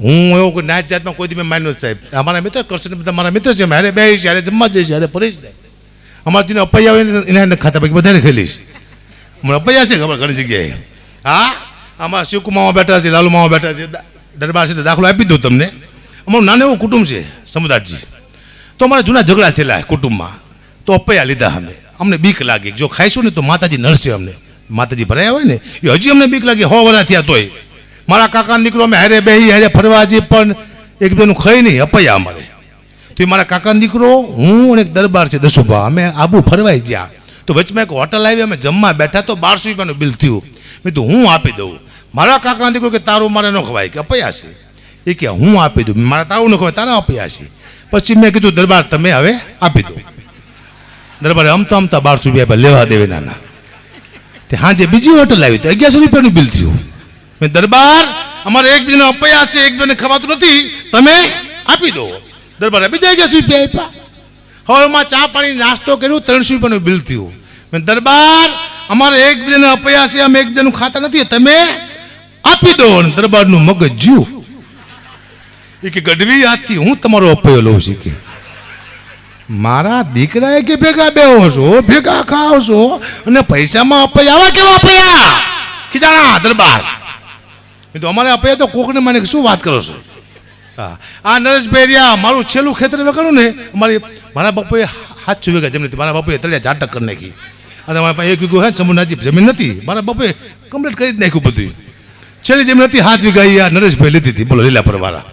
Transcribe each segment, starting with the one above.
હું એવું નાચ જાતમાં કોઈ દી મેં માન્યો સાહેબ. અમારા મિત્ર, કૃષ્ણ બધા મારા મિત્ર છે મારે બે જ્યારે જમવા જઈશ જ્યારે ફરી જાય. અમારા જેને અપૈયા હોય એના એને ખાતા પૈકી બધાને ખેલીશ મને અપૈયા છે ખબર, ઘણી જગ્યાએ. હા? આમાં શિવકુ મામા બેઠા છે, લાલુ મામા બેઠા છે દરબાર છે દાખલો આપી દઉં તમને. અમારું નાનું એવું કુટુંબ છે, સમુદાયજી. તો અમારા જૂના ઝઘડા થયેલા કુટુંબમાં. તો અપૈયા લીધા અમે. અમને બીક લાગી. જો ખાઈશું ને તો માતાજી નડશે અમને. માતાજી ભરાયા હોય ને, એ હજી અમને બીક લાગી. હો વરા થયા તોય. મારા કાકા દીકરો અમે હારે બેહી, હારે ફરવા જઈએ, પણ એકબીજાનું ખાઈ નહીં, અપૈયા અમારે. તો એ મારા કાકાનો દીકરો, હું અને એક દરબાર છે દસુભા, અમે આબુ ફરવાઈ ગયા. તો વચમાં એક હોટલ આવી, અમે જમવા બેઠા, તો બારસો રૂપિયાનું બિલ થયું. મેં તો હું આપી દઉં. મારા કાકાનો દીકરો કે, તારું મારે ન ખવાય. કે, અપૈયા છે. એ કે, હું આપી દઉં. મારા તારું ન ખવાય, તારા અપૈયા છે. પછી મેં કીધું, દરબાર તમે હવે આપી દો. દરબારે અમતા અમતા બારસો રૂપિયા લેવા દેવે નાના. તે હાજે બીજી હોટલ આવી, તો અગિયારસો રૂપિયાનું બિલ થયું. દરબાર અમારે એકબીજાને અપાયા છે એકબીજાને ખવાતું નથી. તમે આપી દો. દરબાર આપી બીજા અગિયારસો રૂપિયા આપ્યા? હવેમાં ચા પાણી નાસ્તો કર્યો, ત્રણસો રૂપિયાનું બિલ થયું. મેં દરબાર અમારે એકબીજાને અપાયા છે, અમે એકબીજાનું ખાતા નથી. તમે આપી દો દરબારનું મગજ જ્યું એ કે ગઢવી હાથથી હું તમારો અપાયો લઉં છું કે. મારા દીકરાએ કે ભેગા બેહો છો, ભેગા ખાવ છો, અને પૈસામાં અપયા, આવા કેવા અપયા? કીધાણા દરબાર. તો અમારે આપે તો કોકને મને શું વાત કરો છો? હા. આ નરેશભાઈ રહ્યા, મારું છેલ્લું ખેતર મેં કર્યું ને, અમારી મારા બાપુએ હાથ છુવે ગયા જમીન મારા બાપુએ તળિયા ઝાટક કરી નાખી. અને મારા પાસે એક વીઘો હે સમુનાજી જમીન નથી. મારા બાપુએ કમ્પ્લીટ કરી જ નાખ્યું બધું. છેલ્લી જમીન હતી હાથ વીઘા આ નરેશભાઈ લીધી હતી, બોલો, લીલા પરવાળા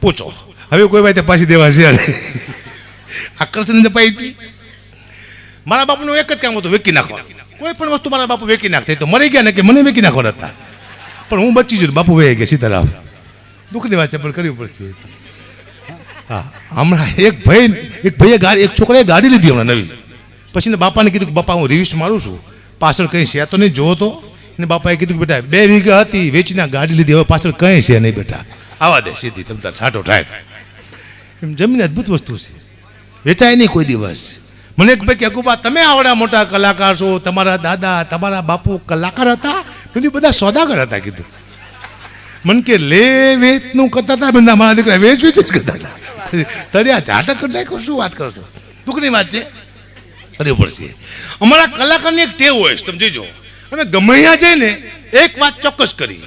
પૂછો. હવે કોઈ ભાઈ પાછી દેવા છે નહીં. આકર્ષણ પાઈ હતી? મારા બાપુનું એક જ કામ હતું વેકી નાખવા કોઈ પણ વસ્તુ મારા બાપુ વેકી નાખતા તો મરી ગયા ને કે મને વેકી નાખવાના હતા? પણ હું બચી જઉં બાપુ વહી ગયા સીતારામ દુઃખની વાત છે, પણ કરવી પડશે. હા, હમણાં એક ભાઈ, એક ભાઈએ ગાડી, એક છોકરાએ ગાડી લીધી હમણાં નવી. પછી ને બાપાને કીધું કે, બાપા, હું રિવિશ મારું છું. પાછળ કંઈ છે તો નહીં જોવો તો. એને બાપાએ કીધું કે, બેટા, બે વીઘા હતી, વેચીને ગાડી લીધી, હવે પાછળ કંઈ છે નહીં, બેટા. આવા દે સીધી, તમ તાર ઠાઠો ઠાઠ એમ જમીન અદ્ભુત વસ્તુ છે. વેચાય નહીં કોઈ દિવસ. મને એક ભાઈ કે અકુબા, તમે આવડા મોટા કલાકાર છો. તમારા દાદા, તમારા બાપુ કલાકાર હતા. કીધું બધા સોદાગર હતા, કીધું. મન કે લે વેચનું કરતા હતા બધા મારા દીકરા વેચ વેચ જ કરતા હતા તળિયા ઝાટક કરી નાખો શું વાત કરો છો? દુઃખની વાત છે? કરવી પડશે અમારા કલાકારની એક ટેવ હોય તમે જોજો અમે ગમે ત્યાં જઈને એક વાત ચોક્કસ કરી.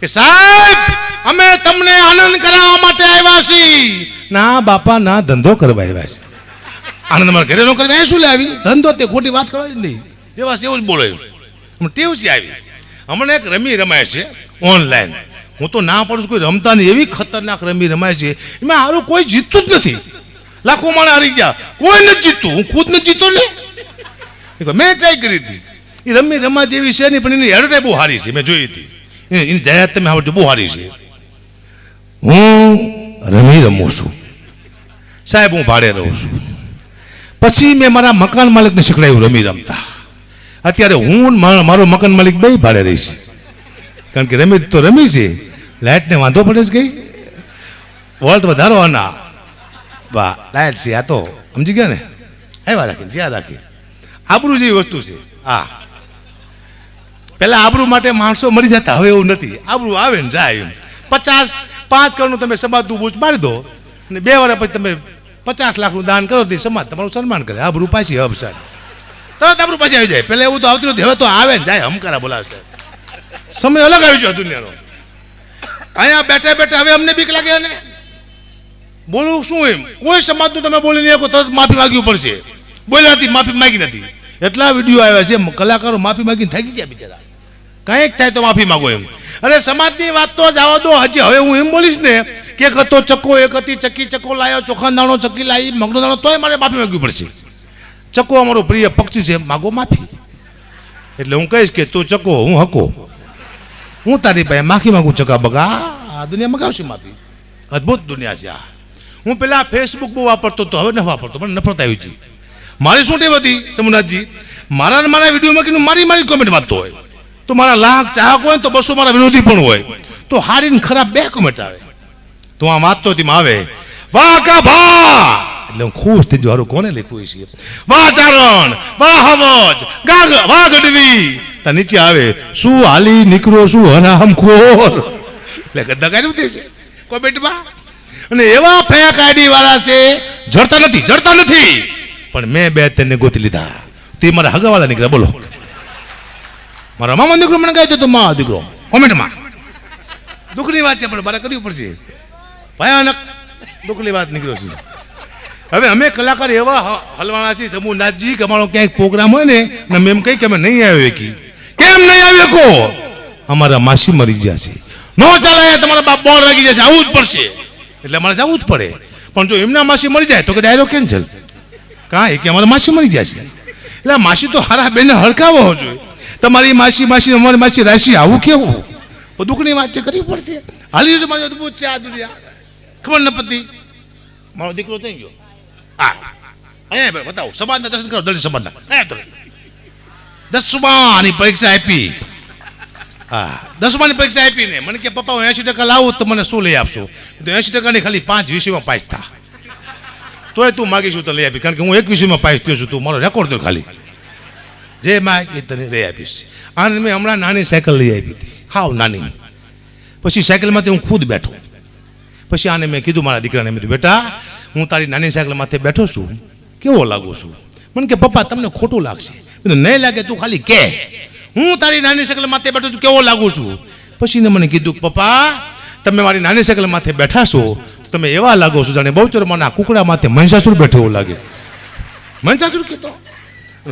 કે સાહેબ, અમે તમને આનંદ કરાવવા માટે આવ્યા છીએ. ના બાપા, ના, ધંધો કરવા આવ્યા છે. આનંદ અમારા ઘરે નો કરવા શું લાવી? ધંધો તે ખોટી વાત કરવાની નહીં. એવા છે એવું જ બોલે. ટેવ છે આવી. હમણાં એક રમી રમાય છે ઓનલાઈન હું તો ના પડું છું, કોઈ રમતા નહીં એવી ખતરનાક રમી રમાય છે, એમાં હારું કોઈ જીતતું જ નથી. લાખો માણસ હારી ગયા. કોઈ નથી જીતતું, હું ખુદ નથી જીતો ને. મેં ટ્રાય કરી હતી. એ રમી રમા જેવી છે નહીં, પણ એની એડવર્ટાઈ બહુ સારી છે, મેં જોઈ હતી. એની જાહેરાત તમે આવડજો બહુ સારી છે. હું રમી રમું છું. સાહેબ, હું ભાડે રહું છું. પછી મેં મારા મકાન માલિકને શીખડાયું રમી રમતા. અત્યારે હું મારો મકાન માલિક બે ભાડે રહીશ. કારણ કે રમી તો રમી છે. લાઇટને વાંધો પડે છે કઈ વોલ્ટ આના. વાહ લાઇટ છે આ તો. સમજી ગયા ને? આવ્યા રાખી જ્યાં રાખી આબરૂ જેવી વસ્તુ છે. હા. પહેલાં આબરૂ માટે માણસો મરી જતા, હવે એવું નથી. આબરૂ આવે ને જાય એમ. પચાસ, પાંચ કરોડનું તમે સમાજનું બૂચ મારી દો. અને બે વર્ષ પછી તમે પચાસ લાખનું દાન કરો તે સમાજ તમારું સન્માન કરે. આબરૂ પાછી હબ સાહેબ. તરત આપણું પાસે આવી જાય. પહેલાં એવું તો આવતું નથી. હવે તો આવે ને, જાય, હમકારા બોલાવશે. સમય અલગ આવી ગયો દુનિયાનો. અહીંયા બેઠા બેઠા હવે અમને બીક લાગે ને? બોલવું શું એમ? કોઈ સમાજનું તમે બોલી નહીં શકો, તરત માફી માંગવી પડશે. બોલ્યા નથી, માફી માંગી નથી. એટલા વીડિયો આવ્યા છે કલાકારો માફી માગીને થાકી ગયા બિચારા. કંઈક થાય તો માફી માંગો એમ. અરે સમાજની વાત તો જવા દો. હજી હવે હું એમ બોલીશ ને કે એક હતો ચક્કો, એક હતી ચક્કી, ચક્કો લાયો ચોખા દાણો ચક્કી લાવી મગનો દાણો, તોય મારે માફી માંગવી પડશે. ચક્કો અમારો પ્રિય પક્ષી છે, માગો માફી. એટલે હું કહીશ કે તું ચક્કો હું હકો. હું તારી પાસે માફી માગું ચકા બગા, આ દુનિયા મગાવશે માફી. અદ્ભુત દુનિયા છે આ. હું પેલા ફેસબુક બહુ વાપરતો હતો, હવે ન વાપરતો પણ નફરત આવી હતી મારી શું ટેવ હતી સમુનાથજી મારા મારા વિડીયોમાં કીધું, મારી મારી કોમેન્ટ વાંચતો હોય. તો મારા લાખ ચાહક હોય તો બસો મારા વિરોધી પણ હોય. તો હારી ને ખરાબ બે કોમેન્ટ આવે. તો આ વાંચતો હતી આવે, વાહ કા ભા! એટલે ખુશ થઈ જવાનું કોને લખ્યું છે વાહ, ચારણ! વાહ, હમજ! ગાગ વાહ ગઢવી તા નીચે આવે, શું હાલી નીકળો, શું હરામ ખોર? એટલે ગદ્દા કાઢ્યું દે કોમેન્ટમાં. અને એવા ફેક આઈડી વાળા છે, જડતા નથી જડતા નથી. પણ મેં બે તેને ગોતી લીધા. તે મારા હગાવાળા નીકળ્યા, બોલો. મારા મામા દીકરો મને કહે તો મા દીકરો. કોમેન્ટમાં. દુઃખની વાત છે, પણ મારે કરવી પડશે. ભયાનક દુઃખની વાત નીકળ્યો છે. હવે અમે કલાકાર એવા હલવાના છીએ તમુ નાથજી કે અમારો ક્યાંક પ્રોગ્રામ હોય ને અમે એમ કહી કે અમે નહીં આવ્યો કી કેમ નહીં આવ્યો કો અમારા માસી મરી ગયા છે. નો ચાલે, તમારા બાપ બોર લાગી જશે, આવું જ પડશે. એટલે અમારે જવું જ પડે. પણ જો એમના માસી મરી જાય, તો કે ડાયરો કેન્સલ. કાં? એ કે અમારા માસી મરી ગયા છે. એટલે માસી તો હારા બેને હડકાવો જોઈએ. તમારી માસી માસી, અમારી માસી રાશિ આવું કેવું? દુઃખની વાત છે, કરવી પડશે. હાલી મારી અદભુત છે આ દુનિયા. ખબર ન પતિ? મારો દીકરો થઈ ગયો. હા. અહીંયા ભાઈ, બતાવો. સમાજના દર્શન કરો, દલિત સમાજના. દસમાની પરીક્ષા આપી. હા. દસમાની પરીક્ષા આપીને મને કે, પપ્પા, હું એંશી ટકા લાવું તો મને શું લઈ આપશો? તો એંશી ટકાની ખાલી પાંચ વિષયમાં પાસ થા. તોય તું માગીશું તો લઈ આપી કારણ કે હું એક વિષયમાં પાસ થયો છું તું મારો રેકોર્ડ દો ખાલી. જે માગી તને લઈ આપીશ. અને મેં હમણાં નાની સાયકલ લઈ આપી હતી. હાવ નાની. પછી સાયકલમાંથી હું ખુદ બેઠો. પછી આને મેં કીધું, મારા દીકરાને મેં બેટા હું તારી નાની સાયકલ માથે બેઠો છું. કેવો લાગુ છું? મને કે, પપ્પા, તમને ખોટું લાગશે. નહીં લાગે, તું ખાલી કે. હું તારી નાની સાયકલ માથે બેઠો છું, કેવો લાગુ છું? પછી મને કીધું, પપ્પા, તમે મારી નાની સાયકલ માથે બેઠા છો તમે એવા લાગો છો જાણે બહુચરમાના કુકડા માથે મહિષાસુર બેઠો એવું લાગે. મહિષાસુર કહેતો?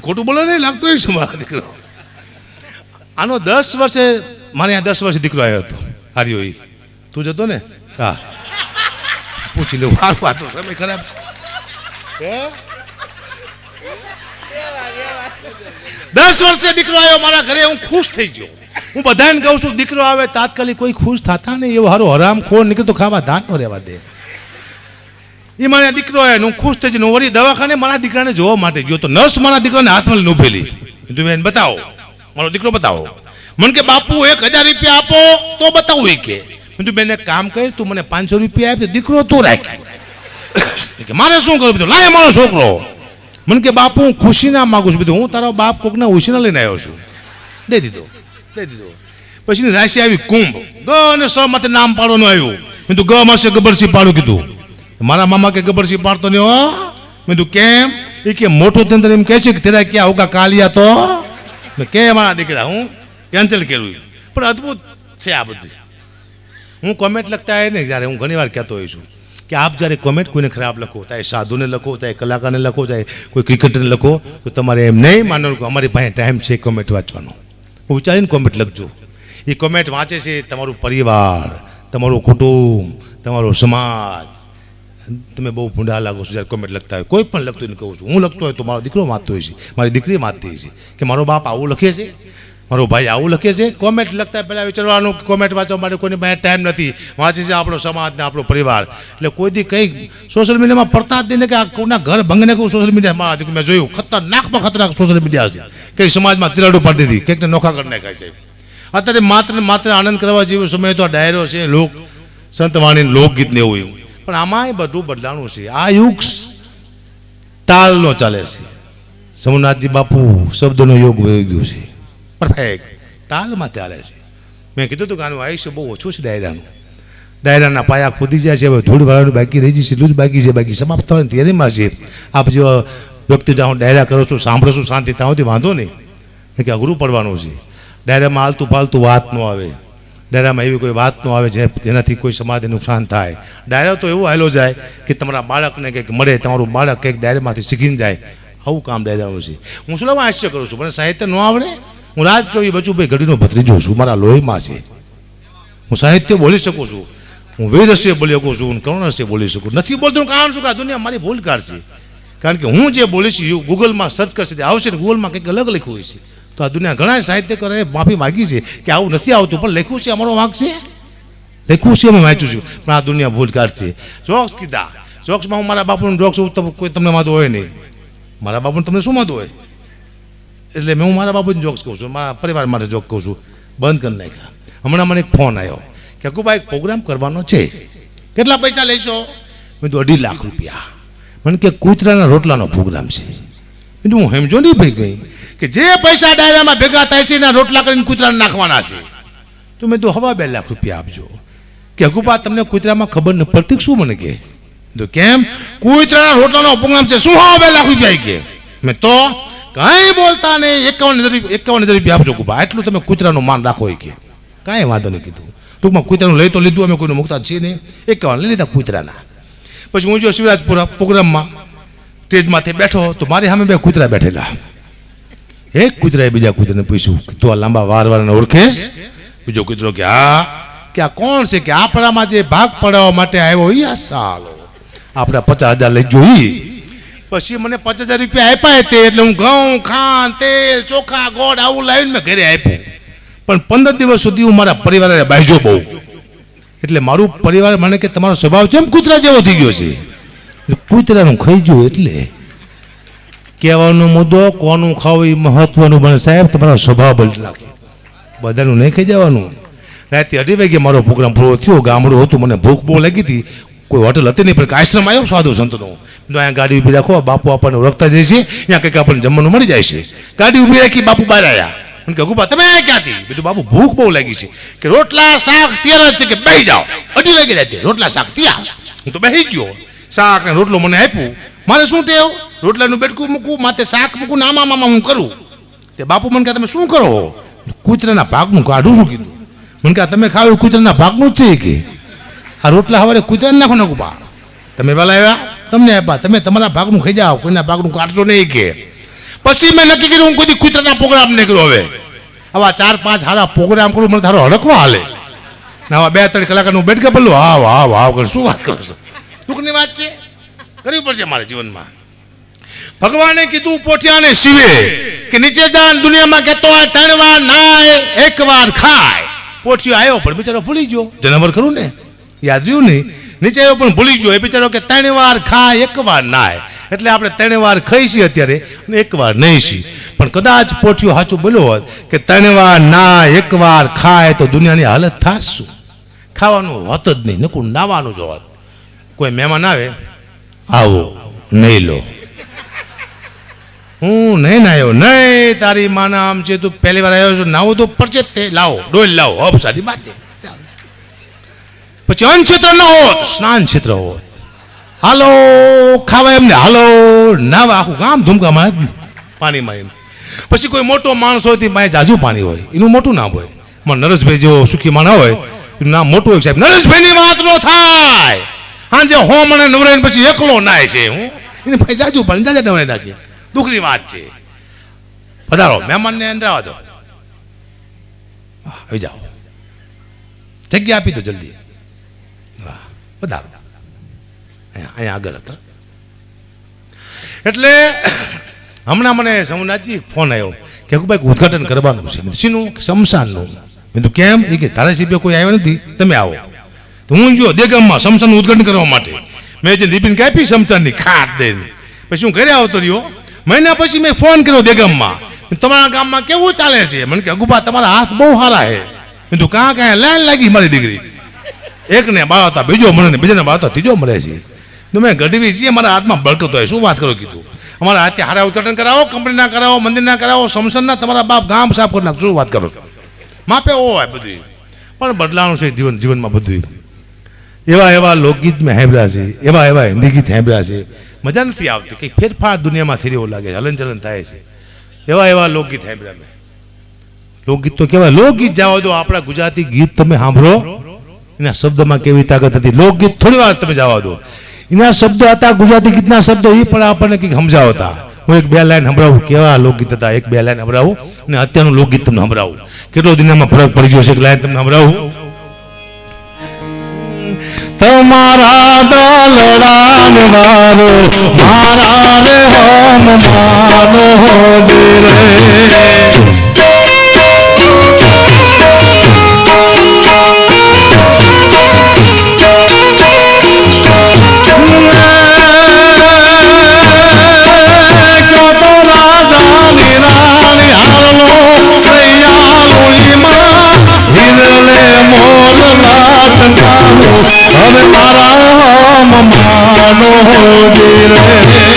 ખોટું બોલો નહીં, લાગતો છે મારા દીકરો. આનો દસ વર્ષે, મારે ત્યાં દસ વર્ષે દીકરો આવ્યો હતો. હાર્યો એ તું જતો ને? હા. પૂછી લઉં સારું વાતો સમય ખરાબ છે. દસ વર્ષે દીકરો આવ્યો મારા ઘરે, હું ખુશ થઈ ગયો. હું બધાને કહું છું, દીકરો આવે, તાત્કાલિક કોઈ ખુશ થતા નહીં. એવો હારો હરામ ખોર નીકળે તો ખાવા ધાન નો રહેવા દે. એ મારા દીકરો આવ્યો હું ખુશ થઈ જઈને વળી દવાખાને મારા દીકરાને જોવા માટે ગયો તો નર્સ મારા દીકરાને હાથમાં ઊભેલી કીધું, બેન, બતાવો. મારો દીકરો બતાવો. મને કે, બાપુ, એક હજાર રૂપિયા આપો તો બતાવું એ કે. મેં તું બેન એક કામ કર, તું મને પાંચસો રૂપિયા આપી દીકરો તું રાખ. કે, મારે શું કરવું? લાય મારો છોકરો. મને કે, બાપુ, હું ખુશી ના માગું છું. બધું હું તારો બાપ કોકના ઉછીને લઈને આવ્યો છું. દઈ દીધો દઈ દીધો. પછી રાશિ આવી કુંભ. ગ અને સ માથે નામ પાડવાનું આવ્યું. મેં તું ગ માસે ગબરસિંહ પાડું કીધું. મારા મામા કે ગબરસિંહ પાડતો નહીં હો. મેં તું કેમ? એ કે, મોટું તંત્ર એમ કહે છે કે, તેરા ક્યાં હોગા કાલિયા તો? કે મારા દીકરા, હું કેન્સલ કર્યું. પણ અદ્ભુત છે આ બધું. હું કોમેન્ટ લખતા હોય ને જ્યારે હું ઘણી વાર કહેતો હોઉં છું કે આપ જ્યારે કોમેન્ટ કોઈને ખરાબ લખો, ચાહે સાધુને લખો, ચાહે કલાકારને લખો, ચાહે કોઈ ક્રિકેટરને લખો, તો તમારે એમ નહીં માનવાનું કે અમારી પાસે ટાઈમ છે કોમેન્ટ વાંચવાનો. વિચારીને કોમેન્ટ લખજો. એ કોમેન્ટ વાંચે છે તમારું પરિવાર, તમારું કુટુંબ, તમારો સમાજ. તમે બહુ ભૂંડા લાગો છો જ્યારે કોમેન્ટ લખતા હોય. કોઈ પણ લખતું એને કહું છું. હું લખતો હોય તો મારો દીકરો વાંચતો હોય છે. મારી દીકરી વાંચતી હોય છે. કે મારો બાપ આવું લખે છે? મારો ભાઈ આવું લખે છે? કોમેન્ટ લખતા પહેલાં વિચારવાનું કોમેન્ટ વાંચવા માટે કોઈની પાસે ટાઈમ નથી. વાંચે છે આપણો સમાજ ને આપણો પરિવાર. એટલે કોઈ દી કંઈક સોશિયલ મીડિયામાં પડતા જ નહીં કે આ કોઈના ઘર ભંગને કહું સોશિયલ મીડિયામાં મેં જોયું. ખતરનાકમાં ખતરનાક સોશિયલ મીડિયા છે. કંઈક સમાજમાં તિરાડું પાડી દીધી. કંઈકને નોખા કરી નાખાય છે. અત્યારે માત્ર માત્ર આનંદ કરવા જેવો સમય તો આ ડાયરો છે. લોક સંતવાણી લોકગીતને એવું એવું. પણ આમાંય બધું બદલાણું છે. આ યુગ તાલનો ચાલે છે. સોમનાથજી બાપુ શબ્દનો યોગ વહી ગયો છે. પરફેક્ટ તાલમાં ચાલે છે. મેં કીધું હતું કે આનું આયુષ્ય બહુ ઓછું છે ડાયરાનું. ડાયરાના પાયા ખોદી જાય છે, હવે ધૂળ વાળાનું બાકી રહી જશે, એટલું જ બાકી છે, બાકી સમાપ્ત થવાની તૈયારીમાં છે. આપ જો વ્યક્તિ જ્યાં હું ડાયરા કરો છું, સાંભળો છું, શાંતિ, ત્યાં સુધી વાંધો નહીં. કે અઘરું પડવાનું છે. ડાયરામાં આલતું પાલતું વાત ન આવે. ડાયરામાં એવી કોઈ વાત ન આવે જે જેનાથી કોઈ સમાજને નુકસાન થાય. ડાયરો તો એવું હાલો જાય કે તમારા બાળકને કંઈક મળે, તમારું બાળક કંઈક ડાયરામાંથી શીખીને જાય. આવું કામ ડાયરાનું છે. હું શું આશ્ચર્ય કરું છું? મને સાહિત્ય ન આવડે? હું રાજકવિ બચુભાઈ ઘડીનો ભત્રીજો છું, મારા લોહીમાં છે. હું સાહિત્ય બોલી શકું છું, હું વેદસ્ય બોલી શકું છું, હું કરુણસ્ય બોલી શકું નથી બોલતો કારણ શું કે દુનિયા મારી ભૂલ કાઢશે કારણ કે હું જે બોલીશ એ ગૂગલમાં સર્ચ કરશે આવશે ને ગૂગલમાં કંઈક અલગ લખ્યું હોય છે. તો આ દુનિયા ઘણા સાહિત્યકારોએ માફી માગી છે કે આવું નથી આવતું, પણ લખ્યું છે, અમારો વાંક છે? લખ્યું છે, અમે વાંચ્યું છું, પણ આ દુનિયા ભૂલ કાઢશે જોક્સ કીધા. જોક્સમાં હું મારા બાપુનું જોક્સ કોઈ તમને વાંધો હોય નહીં. મારા બાપુને તમને શું વાંધો હોય? એટલે હું મારા બાપુને જોક્સ કહું છું, મારા પરિવાર માટે જોક કહું છું, બંધ કરી નાખ્યા. હમણાં મને એક ફોન આવ્યો કે અકુબા એક પ્રોગ્રામ કરવાનો છે. કેટલા પૈસા લેશો? મેં તો અઢી લાખ રૂપિયા. મને કે, કૂતરાના રોટલાનો પ્રોગ્રામ છે. મેં હું સમજો નહીં ભાઈ ગઈ કે જે પૈસા ડાયરામાં ભેગા થાય છે, એના રોટલા કરીને કૂતરાને નાખવાના છે. તો મેં તો હવા બે લાખ રૂપિયા આપજો. કે અગુપા તમને કૂતરામાં ખબર ન પડતી શું મને કે? તો કેમ? કૂતરાના રોટલાનો પ્રોગ્રામ છે. શું હવા બે લાખ રૂપિયા કે? મેં તો કાંઈ બોલતા નહીં, એકાવન એકાવન હજાર રૂપિયા આપજો ભાઈ એટલું તમે કૂતરાનું માન રાખો એ કે. કાંઈ વાંધો નહીં કીધું. ટૂંકમાં કૂતરાનું લઈ તો લીધું, અમે કોઈને મૂકતા છીએ નહીં. એકાવન લઈ લીધા કૂતરાના. પછી હું જો શિવરાજપુરા પ્રોગ્રામમાં સ્ટેજમાંથી બેઠો, તો મારી સામે બે કૂતરા બેઠેલા. એક કૂતરાએ બીજા કૂતરાને પૂછ્યું તું આ લાંબા વાર વારને ઓળખેશ? બીજો કૂતરો કે, હા. કે આ કોણ છે? કે આપણામાં જે ભાગ પડાવવા માટે આવ્યો ઈ આ સાલો. આપણે પચાસ હજાર લઈ જોઈ પછી મને પચાસ હજાર રૂપિયા આપ્યા તે એટલે હું ઘઉં, ખાંડ, તેલ, ચોખા, ગોળ આવું લાવીને મેં ઘરે આપ્યું. પણ પંદર દિવસ સુધી હું મારા પરિવારને બાજ્યો બહુ. એટલે મારું પરિવાર મને કે તમારો સ્વભાવ કેમ કૂતરા જેવો થઈ ગયો છે? કૂતરાનું ખાઈ ગયું એટલે કહેવાનો મુદ્દો કોનું ખાવું એ મહત્વનું બને સાહેબ, તમારો સ્વભાવ બદલા બધાનું નહીં ખાઈ જવાનું. રાતે અઢી વાગે મારો પ્રોગ્રામ પૂરો થયો, ગામડું હતું, મને ભૂખ બહુ લાગી હતી. કોઈ હોટલ હતી નહીં, પણ આશ્રમ આવ્યો સાધુ સંતનો. તો અહીંયા ગાડી ઊભી રાખો બાપુ આપણને ઓળખતા જાય છે. અહીંયા કંઈક આપણને જમવાનું મળી જાય છે. ગાડી ઊભી રાખી, બાપુ બહાર આવ્યા મને કે ગુપા તમે ક્યાંથી? બીજું બાપુ, ભૂખ બહુ લાગી છે. કે રોટલા, શાક તૈયાર જ છે કે બેસી જાઓ. અઢી વાગે રાતે રોટલા, શાક તૈયાર હું તો બેસી ગયો. શાક ને રોટલો મને આપ્યું. મારે શું ટેવ રોટલાનું બેટકું મૂકું માથે શાક મૂકું ને આમાં આમાં હું કરું? તે બાપુ મને કહે, તમે શું કરો? કૂતરાના ભાગનું કાઢું શું કીધું. મને કહે તમે ખાવ કૂતરાના ભાગનું જ છે કે. આ રોટલા સવારે કૂતરાને નાખો ને ગુપા તમે પેલા આવ્યા? તમને આપ્યા. તમે તમારા ભાગનું ખાઈ જાઓ. કોઈના ભાગનું કાઢશો નહીં કે. પછી મેં નક્કી કર્યું, હું કોઈ કુતરાના પ્રોગ્રામ નહીં કર્યો હવે. આવા ચાર, પાંચ સારા પ્રોગ્રામ કરું, મને તારો હડકવા હાલે. આવા બે, ત્રણ કલાકારનું બેઠ પેલું હા હાવ વાહ કર. શું વાત કરો છો? દુઃખની વાત છે? કરવી પડશે મારા જીવનમાં. ભગવાને કીધું, પોઠિયાને શિવે કે નીચે જાન દુનિયામાં કહેતો હોય, ત્રણ વાર નાય, એક વાર ખાય. પોઠિયો આવ્યો પણ બિચારો ભૂલી ગયો. જનાવર ખરું ને? યાદ રહ્યું નહીં નીચે આવ્યો પણ ભૂલી ગયો. એ બિચારો કે ત્રણ વાર ખાય, એક વાર નાય. એટલે આપણે ત્રણ વાર ખાઈ છીએ અત્યારે અને એક વાર નહીં છીએ. પણ કદાચ પોઠિયું સાચું બોલ્યો હોત કે ત્રણ વાર ના એક વાર ખાય તો દુનિયાની હાલત થાશ શું? ખાવાનું હોત જ નહીં. નકું નાવાનું જ હોત. કોઈ મહેમાન આવે? આવો, નહીં લો. હું નહીં નાયો. નહીં, તારી માના આમ છે તું પહેલી વાર આવ્યો છો. નાવો તો પરચે જ તે. લાવો, ડોલ લાવો. હબ સારી છે. પછી અન્ન ન હોત. સ્નાન ક્ષેત્ર હોત. હાલો ખાવા એમને. હાલો, નાવા, આખું ગામ ધૂમકામાં પાણીમાં એમ. પછી કોઈ મોટો માણસ હોય તે પાસે જાજુ પાણી હોય. એનું મોટું નામ હોય. માં નરેશભાઈ જેવો સુખી માણા હોય, એનું નામ મોટું હોય સાહેબ. નરેશભાઈની વાત નો થાય. સાંજે હોમ અને નવરાઈને પછી એકલો નાય છે, હું. એને ભાઈ જાજુ પાણી, જાજા નવરાઈ નાખીએ દુઃખની વાત છે. પધારો, મહેમાનને અંદર આવવા દો આવી જાઓ. જગ્યા આપી દો જલ્દી. પધારો. અહીંયા આગળ હતા. એટલે હમણાં મને સમનાથજી ફોન આવ્યો કે ભાઈ ઉદઘાટન કરવાનું છે. શીનું? શમશાનનું. મેં કેમ? એ કે ધારાસભ્ય કોઈ આવ્યો નથી. તમે આવો. તો હું જો દેગમમાં શમશાનનું ઉદઘાટન કરવા માટે. મેં જે લિપિન કાપી શમશાનની ખાટ દઈને. પછી હું ઘરે આવતો રહ્યો. મહિના પછી મેં ફોન કર્યો દેગમમાં તમારા ગામમાં કેવું ચાલે છે? મને કે અગુબા તમારા હાથ બહુ સારા છે. મેં કાં કાંઈ લાઈન લાગી મારી દીકરી. એકને બાળ હતા બીજો મળે ને બીજાને બાળ હતા ત્રીજો મળે છે. તો મેં ગઢવી છીએ, મારા હાથમાં બળકતો હોય, શું વાત કરો કીધું? અમારા હાથે હારા ઉદઘાટન કરાવો કંપનીના કરાવો મંદિરના કરાવો સમસનના તમારા બાપ ગામ સાફ કરી નાખ, શું વાત કરો? માપે હોય બધું. પણ બદલાણું છે જીવન, જીવનમાં બધું એવા એવા લોકગીત મેં હેબ્યા છે, એવા એવા હિન્દી ગીત હેબ્યા છે. મજા નથી આવતી કંઈક ફેરફાર દુનિયામાં થઈ રહ્યો લાગે છે હલનચલન થાય છે. એવા એવા લોકગીત હેબ્યા મેં. લોકગીત તો કહેવાય, લોકગીત જવા દો આપણા ગુજરાતી ગીત તમે સાંભળો. એના શબ્દમાં કેવી તાકાત હતી? લોકગીત થોડી વાર તમે જવા દો. એના શબ્દો હતા, ગુજરાતી ગીતના શબ્દો, એ પણ આપણને કંઈક સમજાવતા. હું એક બે લાઈન સંભળાવું. કેવા લોકગીત હતા? એક બે લાઈન સંભળાવું અને અત્યારનું લોકગીત તમને સંભળાવું. કેટલો દિનામાં ફરક પડી ગયો છે? એક લાઈન તમને સંભળાવું. તમારા દલડાન મારો, મારા રે હોમ માનો હોજે રે. હવે હોમ માનો હોજી રે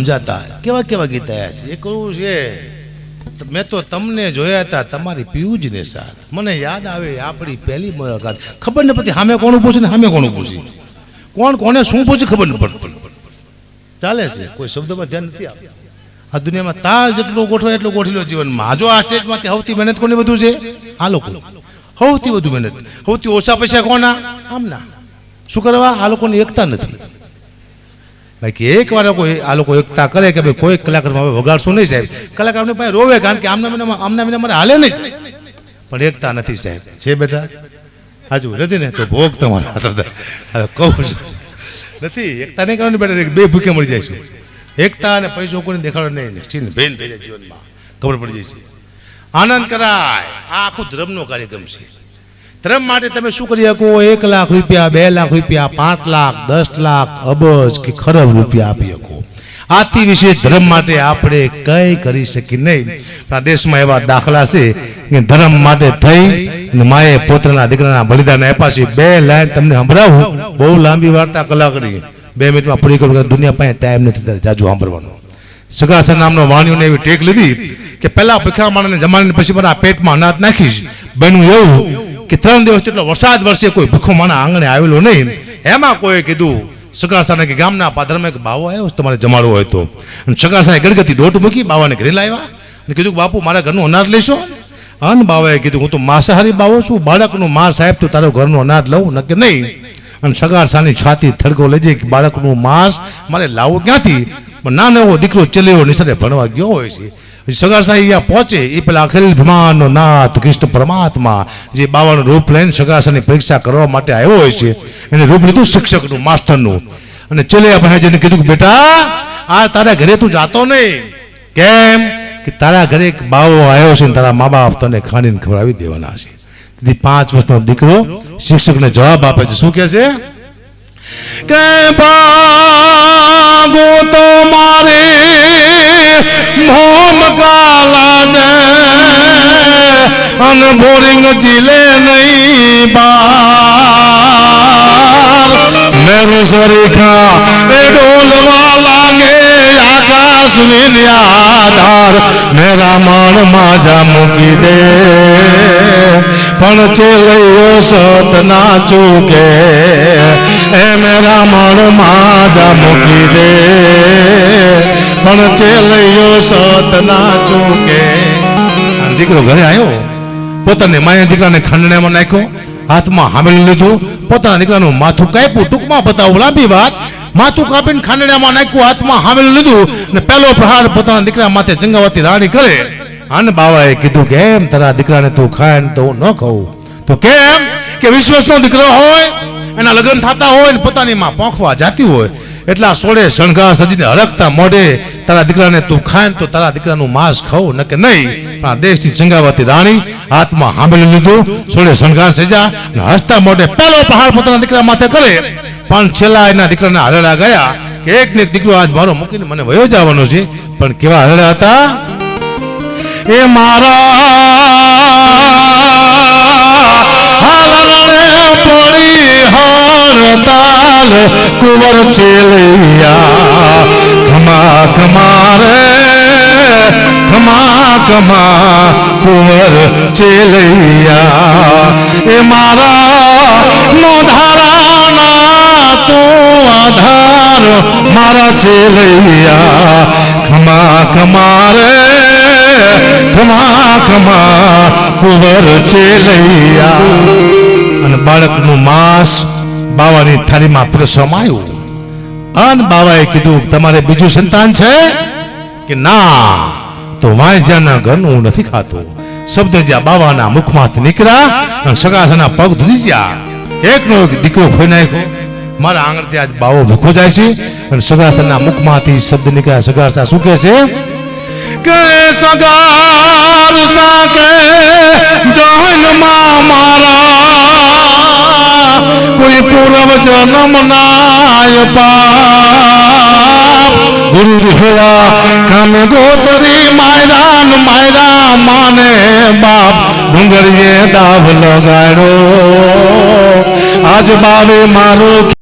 સમજાતા કેવા કેવા ગીત આવ્યા છે? એ કહું છે મેં તો તમને જોયા હતા તમારી પિયુજને સાથ. મને યાદ આવે આપણી પહેલી મુલાકાત. ખબર ન પડતી સામે કોણ પૂછે ને સામે કોણ પૂછી કોણ કોને શું પૂછે ખબર ન પડતી ચાલે છે, કોઈ શબ્દમાં ધ્યાન નથી આપતું. આ દુનિયામાં તાર જેટલું ગોઠવાય એટલું ગોઠવી લો જીવનમાં. જો આ સ્ટેજમાંથી સૌથી મહેનત કોને બધું છે? આ લોકો. સૌથી વધુ મહેનત. સૌથી ઓછા પૈસા કોના? આમના. શું કરવા? આ લોકોની એકતા નથી. બાકી એક વાર કોઈ આ લોકો એકતા કરે કે ભાઈ કોઈ કલાકારમાં હવે વગાડશું નહીં સાહેબ. કલાકારને પાસે રોવે કારણ કે આમના મહિનામાં આમના મહિનામાં હાલે નહીં. પણ એકતા નથી સાહેબ. છે બેટા? હાજુ, નથી ને? તો ભોગ તમારા કહું છું. નથી, એકતા નહીં કરવાની બેટા, બે ભૂખે મળી જાય છે. એકતા અને પૈસો કોઈને દેખાડો નહીં ચીન ભેન થઈ જાય જીવનમાં. ખબર પડી જાય છે. આનંદ કરાય. આ આખું ધર્મનો કાર્યક્રમ છે. ધર્મ માટે તમે શું કરી શકો? એક લાખ રૂપિયા, બે લાખ રૂપિયા, પાંચ લાખ, દસ લાખ, અબજ કે ખરબ રૂપિયા આપી શકો. આથી વિશે ધર્મ માટે આપણે કંઈ કરી શકી નહીં. આ દેશમાં એવા દાખલા છે કે ધર્મ માટે થઈ માએ પોતાના દીકરાના બલિદાન આપ્યા છે. બે લાઈન તમને સંભળાવું. બહુ લાંબી વાર્તા કલાકડી. બે મિનિટમાં પૂરી કરું દુનિયા પાસે ટાઈમ નથી ત્યારે જાજુ સાંભળવાનો. સગાસર નામનો વાણીઓને એવી ટેક લીધી કે પહેલા ભીખા માણસને જમાડીને પછી મારા પેટમાં અનાજ નાખીશ. બન્યું એવું કે ત્રણ દિવસ જેટલો વરસાદ વરસે, કોઈ ભૂખો માણા આંગણે આવેલો નહીં. એમાં કોઈ કીધું, સગાસાને કે ગામના પાદરમાં એક બાવો આવ્યો તમારે જમાડવો હોય તો. સગાસાએ ગણગતી દોટ મૂકી બાવાને ઘરે લાવ્યા અને કીધું, બાપુ, મારા ઘરનું અનાજ લેશો? અન બાવાએ કીધું, હું તો માંસાહારી બાવો છું, બાળકનું માં સાહેબ, તું તારું ઘરનું અનાજ લઉં, ન કે નહીં. અને સગાસાની છાતી થડકો લઈ કે, બાળકનું માંસ મારે લાવવું ક્યાંથી? પણ નાનો એવો દીકરો ચલેવો નિસરે ભણવા ગયો હોય છે. સગાસાઈ પહોંચે એ પેલા અખિલ ભ્રમાંડનો નાથ કૃષ્ણ પરમાત્મા જે બાવાનું રૂપ લઈને સગાસાની પરીક્ષા કરવા માટે આવ્યો હોય છે, એને રૂપ લીધું શિક્ષકનું, માસ્ટરનું. અને ચેલિયા ભાઈજીને કીધું કે, બેટા, આ તારા ઘરે તું જાતો નહીં. કેમ? કે તારા ઘરે એક બાવો આવ્યો છે ને તારા મા બાપ તને ખાણીને ખવડાવી દેવાના છે. તેથી પાંચ વર્ષનો દીકરો શિક્ષકને જવાબ આપે છે. શું કહે છે? કે ભાગો તો મારે મોમ કાલા છે અન બોરિંગ જીલે નહીં બાર મેરું સરીખા એ ડોલવા લાગે આકાશ આધાર મેરા મન માજા મૂકી દે પણ ચેલૈયો સત ના ચૂકે, એ મેરા મન માજા મૂકી દે. પણ ચેલૈયો સત ના ચૂકે. દીકરો ઘરે આવ્યો પોતાની માયા દીકરાને ખંડણીમાં નાખ્યો. હાથમાં હામેલી લીધું. પોતાના દીકરાનું માથું કાપ્યું. ટૂંકમાં બતાવું, લાંબી વાત. માથું કાપીને ખાંડણીયામાં નાખ્યું, હાથમાં હામેલી લીધું. ને પહેલો પ્રહાર પોતાના દીકરા માથે ચંગાવતી રાણી કરે. અને બાવાએ કીધું કે, એમ તારા દીકરાને તું ખાય તો હું ન ખાઉં. તો કેમ? કે વિશ્વાસનો દીકરો હોય, એના લગ્ન થતા હોય ને પોતાની માં પોંખવા જાતી હોય, એટલા સોળે શણગાર સજીને હરકતા મોઢે તારા દીકરાને તું ખાય તો તારા દીકરાનું માંસ ખાવ ન કે નહીં? પણ આ દેશની ચંગાવતી રાણી હાથમાં હાંભળી લીધું, સોળે શણગાર સજા અને હસતા મોઢે પહેલો પહાડ પોતાના દીકરા માથે કરે. પણ છેલ્લા એના દીકરાને હરડા ગયા, કે એક ને એક દીકરો આજ મારો મૂકીને મને વયો જવાનો છે. પણ કેવા હરડા હતા? એ મારા. હાલરણે પડી હડતાલ કુંવર ચેલિયા. ખમા ખમા રે, ખમા ખમા, કુંવર ચેલિયા. એ મારા નોધારાના તું આધાર, મારા ચેલિયા. ખમા ખમા રે ખમા ખમા કુંવર ચેલૈયા અને બાળકનું માંસ બાવાની થાળીમાં પ્રસમાયું અન બાવાએ કીધું, તમારે બીજું સંતાન છે? કે, ના, તો વાંજાના ઘરનું નથી ખાતો. શબ્દ જ્યાં બાવાના મુખમાંથી નીકળ્યા અને સગાસાના પગ ધૂજી ગયા. એકનો એક દીકરો ખોઈ નાખ્યો. મારા આંગણથી આજ બાવો ભૂખો જાય છે અને સગાસાના મુખમાંથી શબ્દ નીકળ્યા. સગાસા શું કહે છે? કે સગાર સાકે જન્મમાં મારા કોઈ પૂર્વ જન્મ નાય પાપ ગુરુ હોવા કામે ગોતરી માયરા ન માયરા માને બાપ ડુંગરીએ દાવ લગાડો આજ બાવે મારો